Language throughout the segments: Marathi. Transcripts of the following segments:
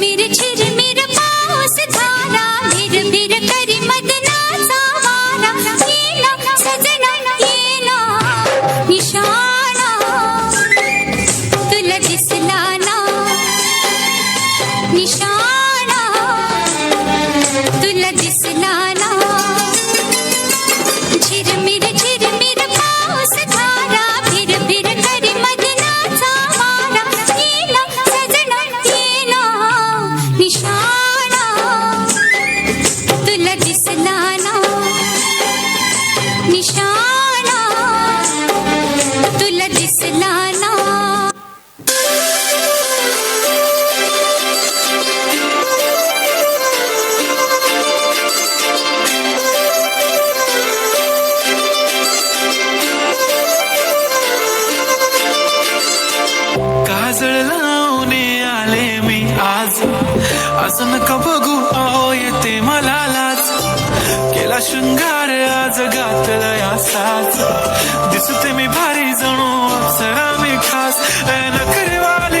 मेरे छिरे तुला दिसला ना निशाणा तुला दिसला ना काजळ लावणे आले मी आज. असं नका बघू? अहो येते मला लाज. केला शृंगार आज घातला असाच दिसते मी भारी जणू अप्सरा मी खास नखरेवाली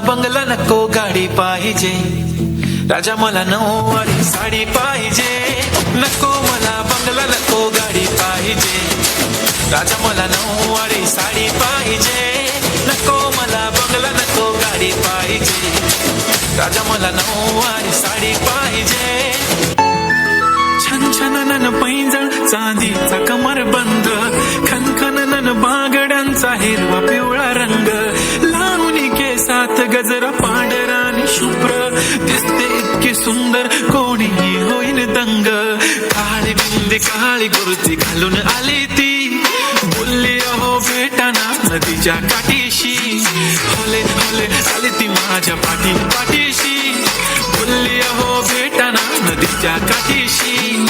बंगला नको गाडी पाहिजे. राजा मला नऊवारी साडी पाहिजे. नको मला बंगला नको गाडी पाहिजे. राजा मला नऊवारी साडी पाहिजे. नको मला बंगला नको गाडी पाहिजे. राजा मला नऊवारी साडी पाहिजे. छान छान नन पैंजण चांदीचा कमर बन गजरा पांढरा आणि शुभ्र दिसते इतकी सुंदर. कोणीही होईन दंग. काळी बिंदी काळी गुरुती घालून आली ती. बोलली अहो भेटाना नदीच्या काठीशी. होले होले आली ती माझ्या पाठी पाठीशी. बोलली अहो भेटाना नदीच्या काठीशी.